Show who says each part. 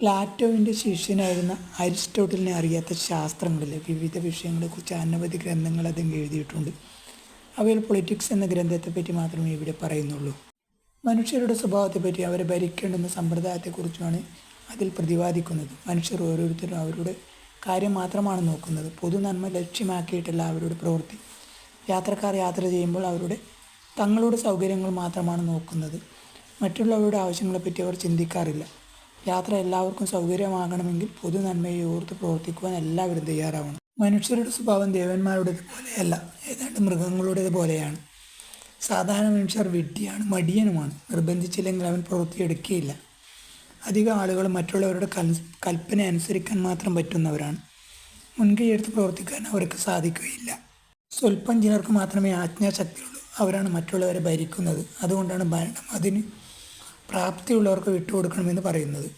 Speaker 1: പ്ലാറ്റോവിന്റെ ശിഷ്യനായിരുന്ന അരിസ്റ്റോട്ടലിനെ അറിയാത്ത ശാസ്ത്രങ്ങളിൽ വിവിധ വിഷയങ്ങളെക്കുറിച്ച് അനവധി ഗ്രന്ഥങ്ങൾ അദ്ദേഹം എഴുതിയിട്ടുണ്ട്. അവയിൽ പൊളിറ്റിക്സ് എന്ന ഗ്രന്ഥത്തെപ്പറ്റി മാത്രമേ ഇവിടെ പറയുന്നുള്ളൂ. മനുഷ്യരുടെ സ്വഭാവത്തെപ്പറ്റി അവരെ ഭരിക്കേണ്ടുന്ന സമ്പ്രദായത്തെക്കുറിച്ചുമാണ് അതിൽ പ്രതിപാദിക്കുന്നത്. മനുഷ്യർ ഓരോരുത്തരും അവരുടെ കാര്യം മാത്രമാണ് നോക്കുന്നത്. പൊതു നന്മ ലക്ഷ്യമാക്കിയിട്ടല്ല അവരുടെ പ്രവൃത്തി. യാത്രക്കാർ യാത്ര ചെയ്യുമ്പോൾ അവരുടെ തങ്ങളുടെ സൗകര്യങ്ങൾ മാത്രമാണ് നോക്കുന്നത്. മറ്റുള്ളവരുടെ ആവശ്യങ്ങളെപ്പറ്റി അവർ ചിന്തിക്കാറില്ല. യാത്ര എല്ലാവർക്കും സൗകര്യമാകണമെങ്കിൽ പൊതു നന്മയെ ഓർത്ത് പ്രവർത്തിക്കുവാൻ എല്ലാവരും തയ്യാറാവണം. മനുഷ്യരുടെ സ്വഭാവം ദേവന്മാരുടേത് പോലെയല്ല ഏതാണ്ട് മൃഗങ്ങളുടേത് പോലെയാണ് സാധാരണ മനുഷ്യർ വിഡ്ഢിയാണ് മടിയനുമാണ്. നിർബന്ധിച്ചില്ലെങ്കിൽ അവൻ പ്രവൃത്തിയെടുക്കുകയില്ല അധികം ആളുകൾ മറ്റുള്ളവരുടെ കൽ കൽപ്പന അനുസരിക്കാൻ മാത്രം പറ്റുന്നവരാണ്. മുൻകൈയെടുത്ത് പ്രവർത്തിക്കാൻ അവർക്ക് സാധിക്കുകയില്ല. സ്വല്പം ചിലർക്ക് മാത്രമേ ആജ്ഞാശക്തിയുള്ളൂ. അവരാണ് മറ്റുള്ളവരെ ഭരിക്കുന്നത്. അതുകൊണ്ടാണ് ഭരണം അതിന് പ്രാപ്തിയുള്ളവർക്ക് വിട്ടുകൊടുക്കണമെന്ന് പറയുന്നത്.